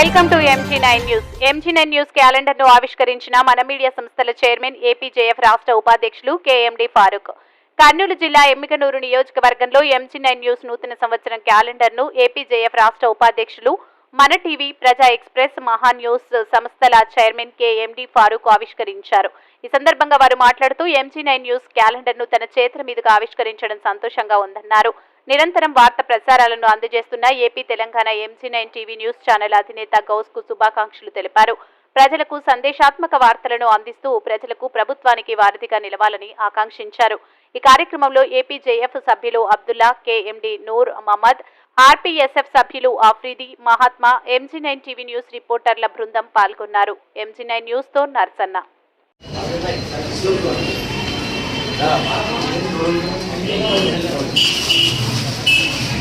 Welcome to MG nine news MG nine news క్యాలెండర్ను ఆవిష్కరించిన మన media సంస్థల చైర్మన్ ఏపీజేఎఫ్ రాష్ట్ర ఉపాధ్యక్షులు కేఎండి ఫారూక్ కర్నూలు జిల్లా ఎమ్మికనూరు నియోజకవర్గంలో ఎంజీ నైన్ న్యూస్ నూతన సంవత్సరం క్యాలెండర్ను ఏపీజేఎఫ్ రాష్ట్ర ఉపాధ్యక్షులు మన టీవీ ప్రజా ఎక్స్ప్రెస్ మహా న్యూస్ సంస్థల చైర్మన్ కేఎండి ఫారూక్ ఆవిష్కరించారు. ఈ సందర్భంగా వారు మాట్లాడుతూ ఎంజీ నైన్ న్యూస్ క్యాలెండర్ను తన చేతుల మీదుగా ఆవిష్కరించడం సంతోషంగా ఉందన్నారు. నిరంతరం వార్త ప్రసారాలను అందజేస్తున్న AP Telangana MG nine TV news channel అధినేత గౌస్కు శుభాకాంక్షలు తెలిపారు. ప్రజలకు సందేశాత్మక వార్తలను అందిస్తూ ప్రజలకు ప్రభుత్వానికి వారధిగా నిలవాలని ఆకాంక్షించారు. ఈ కార్యక్రమంలో ఏపీజేఎఫ్ సభ్యులు అబ్దుల్లా కేఎండి నూర్ మహమ్మద్ ఆర్పీఎస్ఎఫ్ సభ్యులు Afridi Mahatma MG nine TV news రిపోర్టర్ల బృందం పాల్గొన్నారు. ఎంజీ నైన్ న్యూస్తో నర్సన్న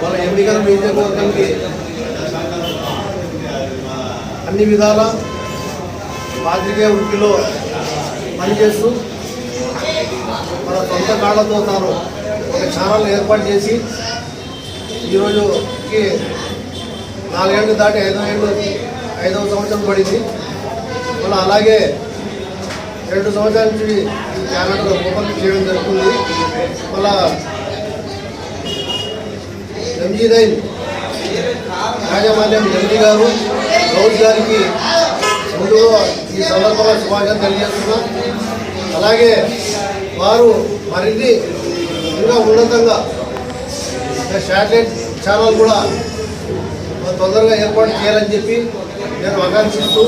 వాళ్ళ ఎన్నికల నియోజకవర్గానికి అన్ని విధాల పాత్రికేయ వృత్తిలో పనిచేస్తూ మన సొంత కాళ్ళతో తాను ఒక ఛానల్ ఏర్పాటు చేసి ఈరోజుకి నాలుగేళ్ళు దాటి ఐదో ఏళ్ళు ఐదవ సంవత్సరం పడింది. మళ్ళీ అలాగే రెండు సంవత్సరాల నుంచి ఈ ఛానల్ ఓపెన్ చేయడం జరుగుతుంది మళ్ళా ఎంజీదైన్ యాజమాన్యం ఎంజీ గారు గౌజ్ గారికి ముందుగా ఈ సందర్భంగా శుభాకాంక్షలు తెలియజేస్తున్నాం. అలాగే వారు మరిన్ని ఇంకా ఉన్నతంగా శాటిలైట్ ఛానల్ కూడా తొందరగా ఏర్పాటు చేయాలని చెప్పి నేను ఆకాంక్షిస్తూ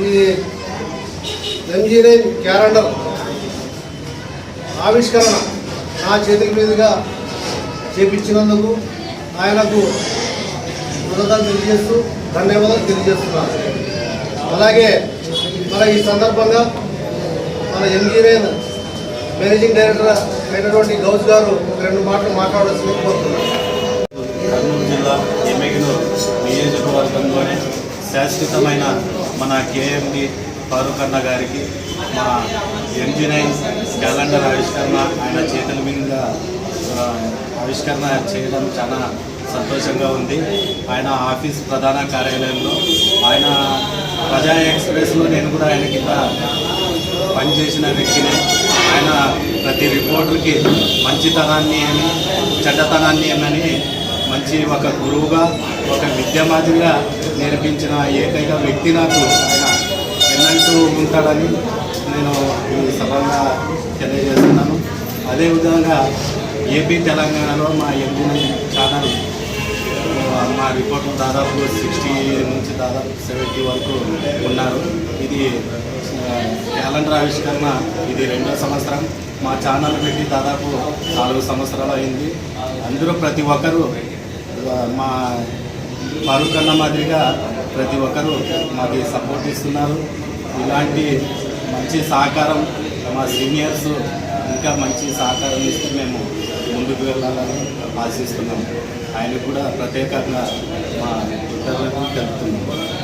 ఈ ఎంజీ నైన్ క్యాలెండర్ ఆవిష్కరణ నా చేతుల మీదుగా చేపించినందుకు ఆయనకు కృతజ్ఞతలు తెలియజేస్తూ ధన్యవాదాలు తెలియజేస్తున్నాను. అలాగే మన ఈ సందర్భంగా మన ఎంజీనేన్ మేనేజింగ్ డైరెక్టర్ అయినటువంటి గౌస్ గారు ఒక రెండు మాటలు మాట్లాడాల్సింది కోరుతున్నాను. కర్నూలు జిల్లా ఎమ్మెగినూరు నియోజకవర్గంలోనే శాశ్వతమైన మన కేఎండి ఫారూక్ అన్న గారికి మా ఎంజీ క్యాలెండర్ ఆవిష్కరణ ఆయన చేతుల మీద ఆవిష్కరణ చేయడం చాలా సంతోషంగా ఉంది. ఆయన ఆఫీస్ ప్రధాన కార్యాలయంలో ఆయన ప్రజా ఎక్స్ప్రెస్లో నేను కూడా ఆయన కింద పనిచేసిన వ్యక్తినే. ఆయన ప్రతి రిపోర్టర్కి మంచితనాన్ని ఏమి చెడ్డతనాన్ని ఏమని మంచి ఒక గురువుగా ఒక విద్యామాదిగా నేర్పించిన ఏకైక వ్యక్తి నాకు ఆయన. ఎన్నంటూ ఉంటాడని నేను ఈ సభగా తెలియజేస్తున్నాను. అదేవిధంగా ఏపీ తెలంగాణలో మా ఎంపీ ఛానల్ మా రిపోర్ట్ దాదాపు సిక్స్టీ నుంచి దాదాపు సెవెంటీ వరకు ఉన్నారు. ఇది క్యాలెండర్ ఆవిష్కరణ ఇది రెండో సంవత్సరం. మా ఛానల్ పెట్టి దాదాపు నాలుగు సంవత్సరాలు అయింది. అందరూ ప్రతి ఒక్కరూ మా ఫారూక్ అన్న మాదిరిగా ప్రతి ఒక్కరూ మాకు సపోర్ట్ ఇస్తున్నారు. ఇలాంటి మంచి సహకారం మా సీనియర్స్ ఇంకా మంచి సహకారం ఇస్తే మేము ముందుకు వెళ్ళాలని ఆశిస్తున్నాము ఆయన కూడా ప్రత్యేకంగా మా ఇతరులకు తెలుపుతున్నాం